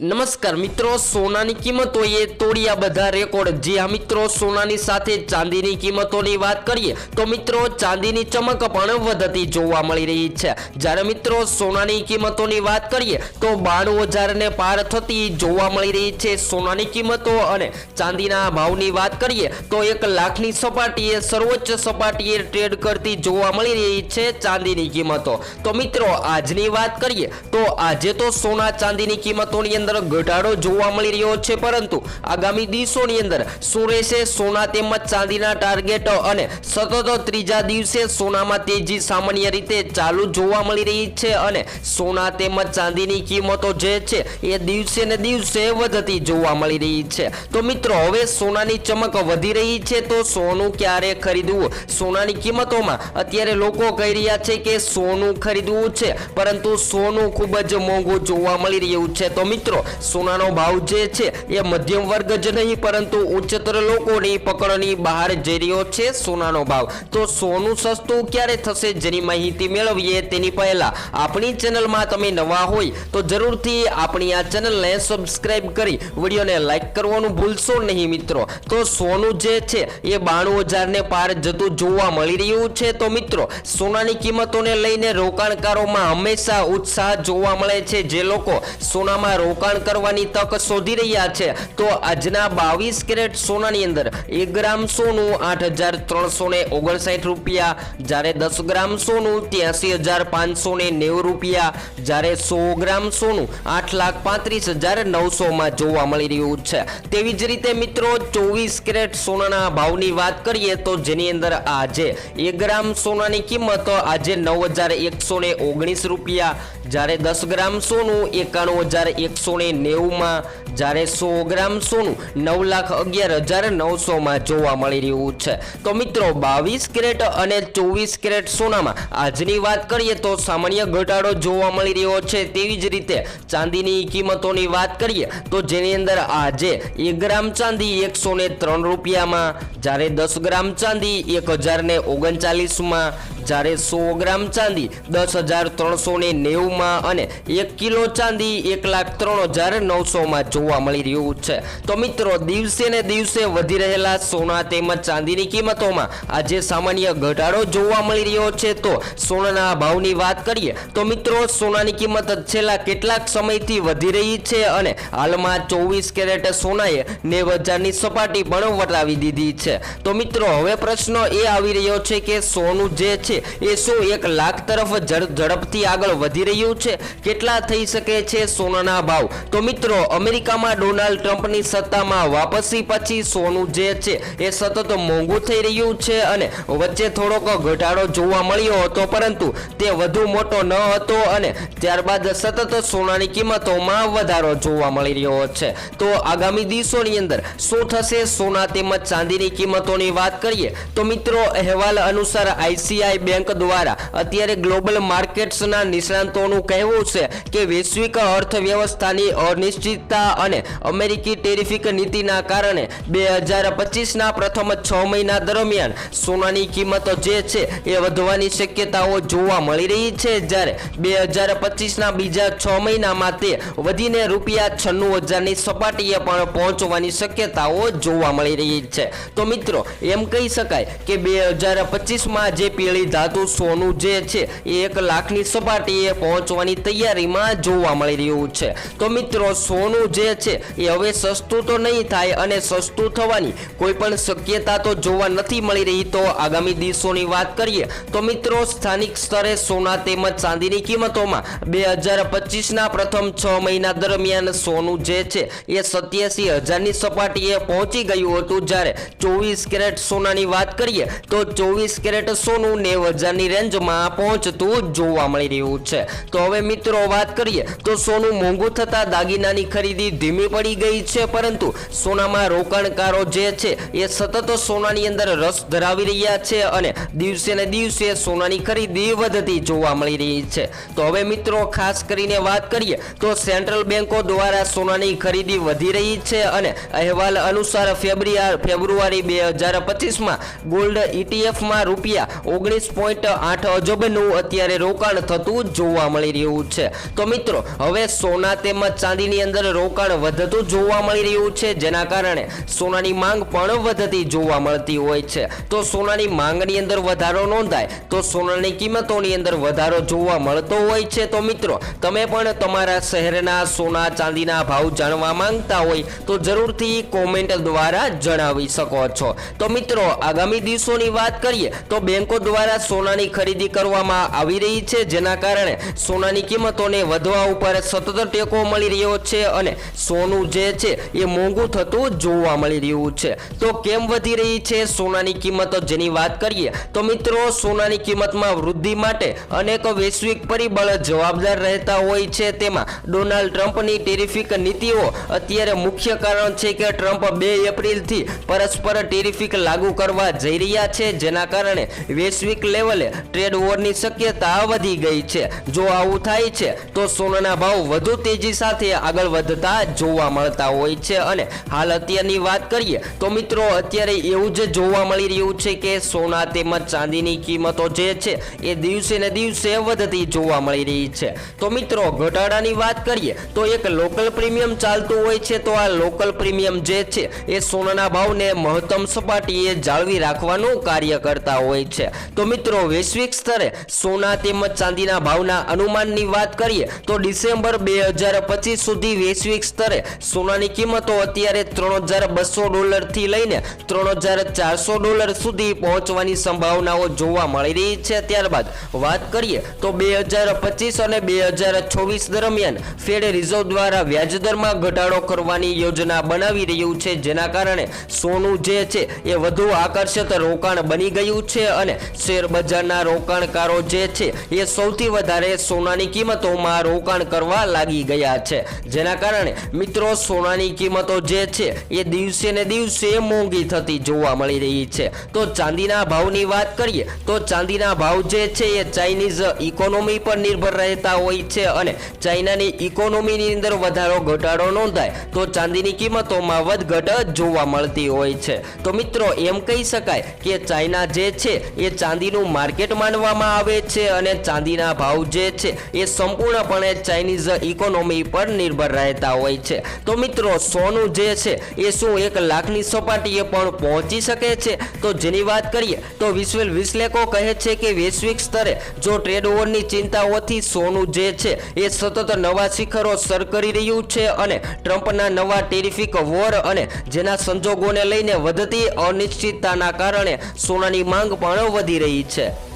નમસ્કાર મિત્રો, સોનાની કિંમતોએ તોડ્યા બધા રેકોર્ડ જે આ મિત્રો સોનાની સાથે ચાંદીની કિંમતોની વાત કરીએ, તો મિત્રો ચાંદીની ચમક પણ વધતી જોવા મળી રહી છે. જ્યારે મિત્રો સોનાની કિંમતોની વાત કરીએ, તો બાણું હજારને પાર થતી જોવા મળી રહી છે સોનાની કિંમતો. અને ચાંદીના ભાવની વાત કરીએ, તો એક લાખની સપાટીએ સર્વોચ્ચ સપાટીએ ટ્રેડ કરતી જોવા મળી રહી છે ચાંદીની કિંમતો. તો મિત્રો, આજની વાત કરીએ, તો આજે તો સોના ચાંદીની કિંમતોની અંદર ઘટાડો જોવા મળી રહ્યો છે, પરંતુ આગામી દિવસોની અંદર સુરેશે સોના તેમજ ચાંદીના ટાર્ગેટ અને સતત ત્રીજા દિવસે સોનામાં તેજી સામાન્ય રીતે ચાલુ જોવા મળી રહી છે અને સોના તેમજ ચાંદીની કિંમતો જે છે, એ દિવસે ને દિવસે વધતી જોવા મળી રહી છે. તો મિત્રો, હવે સોનાની ચમક વધી રહી છે, તો સોનું ક્યારે ખરીદવું? સોનાની કિંમતોમાં અત્યારે લોકો કહી રહ્યા છે કે સોનું ખરીદવું છે, પરંતુ સોનું ખૂબ જ મોંઘું જોવા મળી રહ્યું છે. તો મિત્રો સોનાનો ભાવ જે છે એ મધ્યમ વર્ગ જ નહીં, પરંતુ ઉચ્ચતર લોકોની પકડની બહાર જઈ રહ્યો છે સોનાનો ભાવ. તો સોનું સસ્તું ક્યારે થશે જેની માહિતી મેળવીએ તેની પહેલા આપણી ચેનલમાં તમે નવા હોય તો જરૂરથી આપણી આ ચેનલને સબસ્ક્રાઈબ કરી વિડીયોને લાઈક કરવાનું ભૂલશો નહીં મિત્રો. તો સોનું જે છે એ બાણું હજારને પાર જતું જોવા મળી રહ્યું છે તો મિત્રો, સોનાની કિંમતોને લઈને રોકાણકારોમાં હંમેશા ઉત્સાહ જોવા મળે છે. જે લોકો સોનામાં રોકાણ કરવાની તક શોધી રહ્યા છે. તો આજના બાવીસ કેરેટ સોનાની અંદર એક ગ્રામ સોનું આઠ હજાર ત્રણસો ને ઓગણસાઠ રૂપિયા, જ્યારે દસ ગ્રામ સોનું ત્યાસી હજાર પાંચસો ને નેવું રૂપિયા, જ્યારે સો ગ્રામ સોનું આઠ લાખ પાંત્રીસ હજાર નવસોમાં જોવા મળી રહ્યું છે. તેવી જ રીતે મિત્રો, ચોવીસ કેરેટ સોનાના ભાવની વાત કરીએ તો જેની અંદર આજે એક ગ્રામ સોનાની કિંમત આજે નવ હજાર એકસો ને ઓગણીસ રૂપિયા જ્યારે દસ ગ્રામ સોનું, એકાણું હજાર એકસો ને નેવુંમાં. જ્યારે સો ગ્રામ સોનું, નવ લાખ અગિયાર હજાર નવસોમાં જોવા મળી રહ્યું છે. તો મિત્રો, બાવીસ કેરેટ અને ચોવીસ કેરેટ સોનામાં આજની વાત કરીએ તો સામાન્ય ઘટાડો જોવા મળી રહ્યો છે તેવી જ રીતે ચાંદીની કિંમતોની વાત કરીએ તો જેની અંદર આજે એક ગ્રામ ચાંદી એકસો ત્રણ રૂપિયામાં, જ્યારે દસ ગ્રામ ચાંદી એક હજાર ઓગણચાલીસમાં જ્યારે સો ગ્રામ ચાંદી, દસ હજાર ત્રણસો ને નેવુંમાં અને એક કિલો ચાંદી એક લાખ ત્રણ હજાર નવસોમાં જોવા મળી રહ્યું છે. તો મિત્રો, દિવસે ને દિવસે વધી રહેલા સોના તેમજ ચાંદીની કિંમતોમાં આજે સામાન્ય ઘટાડો જોવા મળી રહ્યો છે. તો સોનાના ભાવની વાત કરીએ, તો મિત્રો, સોનાની કિંમત છેલ્લા કેટલાક સમયથી વધી રહી છે અને હાલમાં ચોવીસ કેરેટ સોનાએ નેવ હજારની સપાટી પણ વટાવી દીધી છે. તો મિત્રો, હવે પ્રશ્ન એ આવી રહ્યો છે કે સોનું જે છે એ સો એક લાખ તરફ ઝડ- ઝડપથી આગળ વધી રહ્યું છે. કેટલા થઈ શકે છે સોનાના ભાવ? તો મિત્રો, અમેરિકામાં ડોનાલ્ડ ટ્રમ્પની સત્તામાં વાપસી પછી સોનું જે છે એ સતત મોંઘું થઈ રહ્યું છે અને વચ્ચે થોડોક ઘટાડો જોવા મળ્યો હતો, પરંતુ તે વધુ મોટો ન હતો અને ત્યારબાદ સતત સોનાની કિંમતોમાં વધારો જોવા મળી રહ્યો છે. તો આગામી દિવસોની અંદર શું થશે? સોના તેમજ ચાંદીની કિંમતોની વાત કરીએ, તો મિત્રો, અહેવાલ અનુસાર આઈસીઆઈ બેંક દ્વારા. અત્યારે ગ્લોબલ માર્કેટ્સના નિષ્ણાંતોનું કહેવું છે કે વૈશ્વિક અર્થવ્યવસ્થાની અનિશ્ચિતતા અને અમેરિકી ટેરિફિક નીતિના કારણે બે હજાર પચીસના પ્રથમ છ મહિના દરમિયાન સોનાની કિંમતો જે છે એ વધવાની શક્યતાઓ જોવા મળી રહી છે. જ્યારે બે હજાર પચીસના બીજા છ મહિનામાં તે વધીને રૂપિયા છન્નું હજારની સપાટીએ પણ પહોંચવાની શક્યતાઓ જોવા મળી રહી છે. તો મિત્રો, એમ કહી શકાય કે બે હજાર પચીસમાં જે પીળી ધાતુ સોનું જે છે એક લાખની સપાટીએ પહોંચવાની તૈયારીમાં જોવા મળી રહ્યું છે. તો મિત્રો, સોનું જે છે એ હવે સસ્તું તો નહીં થાય અને સસ્તું થવાની કોઈ પણ શક્યતા તો જોવા નથી મળી રહી. તો આગામી દિવસોની વાત કરીએ તો મિત્રો, સ્થાનિક સ્તરે સોના તેમજ ચાંદીની કિંમતોમાં બે હજાર પચીસના પ્રથમ છ મહિના દરમિયાન સોનું જે છે એ સત્યાસી હજારની સપાટીએ પહોંચી ગયું હતું. જ્યારે ચોવીસ કેરેટ સોનાની વાત કરીએ તો ચોવીસ કેરેટ સોનું નેવ હજારની રેન્જમાં પહોંચતું જોવા મળી રહ્યું છે. તો હવે મિત્રો વાત કરીએ, તો સોનું મોંઘું થતા દાગીનાની ખરીદી ધીમી પડી ગઈ છે, પરંતુ સોનામાં રોકાણકારો જે છે, એ સતત સોનાની અંદર રસ ધરાવી રહ્યા છે અને દિવસે ને દિવસે સોનાની ખરીદી વધતી જોવા મળી રહી છે. તો હવે મિત્રો ખાસ કરીને વાત કરીએ, તો સેન્ટ્રલ બેન્કો દ્વારા સોનાની ખરીદી વધી રહી છે અને અહેવાલ અનુસાર ફેબ્રુઆરી ફેબ્રુઆરી બે હજાર પચીસમાં ગોલ્ડ ઇટીએફમાં રૂપિયા ઓગણીસ પોઈન્ટ આઠ અજબનું અત્યારે રોકાણ થતું જોવા મળી રહ્યું છે. તો મિત્રો, હવે સોના તેમજ ચાંદીની અંદર રોકાણ વધતું જોવા મળી રહ્યું છે, જેના કારણે સોનાની માંગ પણ વધતી જોવા મળતી હોય છે. તો સોનાની માંગની અંદર વધારો નોંધાય, તો સોનાની કિંમતોની અંદર વધારો જોવા મળતો હોય છે. તો મિત્રો, તમે પણ તમારા શહેરના સોના, ચાંદીના ભાવ જાણવા માંગતા હોય તો જરૂરથી કોમેન્ટ દ્વારા જણાવી શકો છો. તો મિત્રો, આગામી દિવસોની વાત કરીએ તો બેંકો દ્વારા સોનાની ખરીદી કરવામાં આવી રહી છે, જેના કારણે સોનાની કિંમતોને વધવા ઉપર સતત ટેકો મળી રહ્યો છે અને સોનું જે છે એ મોંઘું થતું જોવા મળી રહ્યું છે. તો કેમ વધી રહી છે સોનાની કિંમતો? જેની વાત કરીએ, તો મિત્રો, સોનાની કિંમતમાં વૃદ્ધિ માટે અનેક વૈશ્વિક પરિબળ જવાબદાર રહેતા હોય છે. તેમાં ડોનાલ્ડ ટ્રમ્પની ટેરિફિક નીતિઓ અત્યારે મુખ્ય કારણ છે કે ટ્રમ્પ બે એપ્રિલથી પરસ્પર ટેરિફિક લાગુ કરવા જઈ રહ્યા છે, જેના કારણે વૈશ્વિક લેવલે ટ્રેડ વોરની શક્યતા વધી ગઈ છે. જો આવું થાય છે, તો સોનાના ભાવ વધુ તેજી સાથે આગળ વધતા જોવા મળતા હોય છે. અને હાલ અત્યારની વાત કરીએ, તો મિત્રો, અત્યારે એવું જ જોવા મળી રહ્યું છે કે સોના તેમજ ચાંદીની કિંમતો જે છે, એ દિવસે ને દિવસે વધતી જોવા મળી રહી છે. તો મિત્રો, ઘટાડાની વાત કરીએ, તો એક લોકલ પ્રીમિયમ ચાલતું હોય છે, તો આ લોકલ પ્રીમિયમ જે છે, એ સોનાના ભાવને મહત્તમ સપાટીએ જાળવી રાખવાનું કાર્ય કરતા હોય છે. તો મિત્રો વૈશ્વિક સ્તરે સોના તેમજ ચાંદીના ભાવના અનુમાનની વાત કરીએ તો ડિસેમ્બર બે હજાર પચીસ સુધી વૈશ્વિક સ્તરે સોનાની કિંમતો અત્યારે ત્રણ હજાર બસો ડોલરથી લઈને ત્રણ હજાર ચારસો ડોલર સુધી પહોંચવાની સંભાવનાઓ જોવા મળી રહી છે. ત્યારબાદ વાત કરીએ તો બે હજાર પચીસ અને બે હજાર છવ્વીસ દરમિયાન ફેડ રિઝર્વ દ્વારા વ્યાજદરમાં ઘટાડો કરવાની યોજના બનાવી રહ્યું છે, જેના કારણે સોનું જે છે એ વધુ આકર્ષક રોકાણ બની ગયું છે અને શેર બજારના રોકાણકારો જે છે, એ સૌથી વધારે સોનાની કિંમતોમાં રોકાણ કરવા લાગી ગયા છે. જેના કારણે મિત્રો, સોનાની કિંમતો જે છે, એ દિવસે ને દિવસે મોંઘી થતી જોવા મળી રહી છે. તો ચાંદીના ભાવની વાત કરીએ, તો ચાંદીના ભાવ જે છે, એ ચાઇનીઝ ઇકોનોમી પર નિર્ભર રહેતા હોય છે અને ચાઇનાની ઇકોનોમીની અંદર વધારો, ઘટાડો નોંધાય, તો ચાંદીની કિંમતોમાં વધઘટ જોવા મળતી હોય છે. તો મિત્રો, એમ કહી શકાય કે ચાઇના જે છે, એ ચાંદીનું માર્કેટ માનવામાં આવે છે અને ચાંદીના ભાવ જે છે એ સંપૂર્ણપણે ચાઇનીઝ ઇકોનોમી પર નિર્ભર રહેતા હોય છે. તો મિત્રો, સોનું જે છે એ શું એક લાખની સપાટીએ પણ પહોંચી શકે છે? તો જેની વાત કરીએ, તો વિશ્વ વિશ્લેષકો કહે છે કે વૈશ્વિક સ્તરે જો ટ્રેડ વોરની ચિંતાઓથી સોનું જે છે એ સતત નવા શિખરો સર કરી રહ્યું છે અને ટ્રમ્પના નવા ટેરિફિક વોર અને જેના સંજોગોને લઈને વધતી અનિશ્ચિતતાના કારણે સોનાની માંગ પણ વધી રહી છે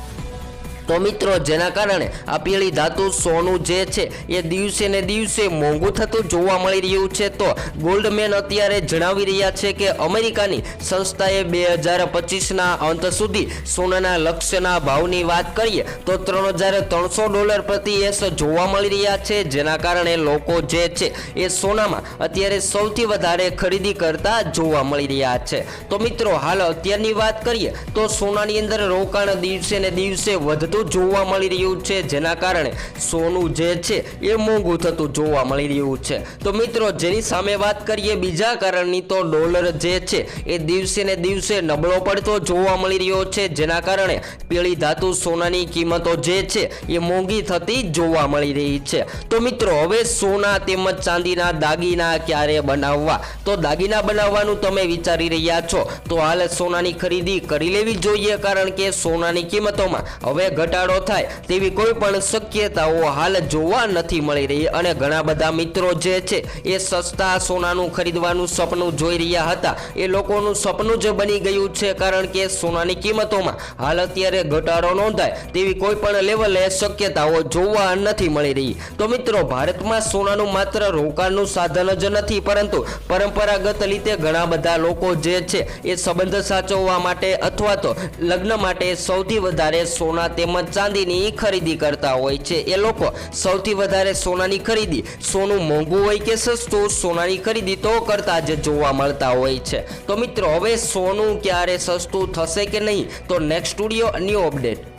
તો મિત્રો, જેના કારણે આ પીળી ધાતુ સોનું જે છે, એ દિવસે ને દિવસે મોંઘું થતું જોવા મળી રહ્યું છે. તો ગોલ્ડમેન અત્યારે જણાવી રહ્યા છે કે અમેરિકાની સંસ્થાએ બે હજાર પચીસના અંત સુધી સોનાના લક્ષ્યના ભાવની વાત કરીએ, તો ત્રણ હજાર ત્રણસો ડોલર પ્રતિ એસ જોવા મળી રહ્યા છે. જેના કારણે લોકો જે છે, એ સોનામાં અત્યારે સૌથી વધારે ખરીદી કરતા જોવા મળી રહ્યા છે. તો મિત્રો, હાલ અત્યારની વાત કરીએ, તો સોનાની અંદર રોકાણ દિવસે ને દિવસે વધતું જોવા મળી રહ્યું છે. જેના કારણે સોનું જે છે એ મોંઘું થતું જોવા મળી રહ્યું છે. તો મિત્રો, જેની સામે વાત કરીએ, બીજા કારણની તો ડોલર જે છે એ દિવસે ને દિવસે નબળો પડતો જોવા મળી રહ્યો છે. જેના કારણે પીળી ધાતુ સોનાની કિંમતો જે છે એ મોંઘી થતી જોવા મળી રહી છે. તો મિત્રો, હવે સોના તેમજ ચાંદીના દાગીના ક્યારે બનાવવા? તો દાગીના બનાવવાનું તમે વિચારી રહ્યા છો. તો હાલ સોનાની ખરીદી કરી લેવી જોઈએ, કારણ કે સોનાની કિંમતોમાં હવે ઘટાડો થાય તેવી કોઈ પણ શક્યતાઓ હાલ જોવા નથી મળી રહી. અને ઘણા બધા મિત્રો જે છે, એ સસ્તા સોનાનું ખરીદવાનું સપનું જોઈ રહ્યા હતા. એ લોકોનું સપનું જ બની ગયું છે, કારણ કે સોનાની કિંમતોમાં હાલ અત્યારે ઘટાડો નોંધાય તેવી કોઈ પણ લેવલે શક્યતાઓ જોવા નથી મળી રહી. તો મિત્રો, ભારતમાં સોનાનું માત્ર રોકાણનું સાધન જ નથી, પરંતુ પરંપરાગત રીતે ઘણા બધા લોકો જે છે, એ સંબંધ સાચવવા માટે અથવા તો લગ્ન માટે સૌથી વધારે સોના તેમજ કિંમત ચાંદીની ખરીદી કરતા હોય છે. એ લોકો સૌથી વધારે સોનાની ખરીદી, સોનું મોંઘું હોય કે સસ્તું, સોનાની ખરીદી તો કરતા જ જોવા મળતા હોય છે. તો મિત્રો, હવે સોનું ક્યારે સસ્તું થશે કે નહીં? તો નેક્સ્ટ સ્ટુડિયો ન્યૂ અપડેટ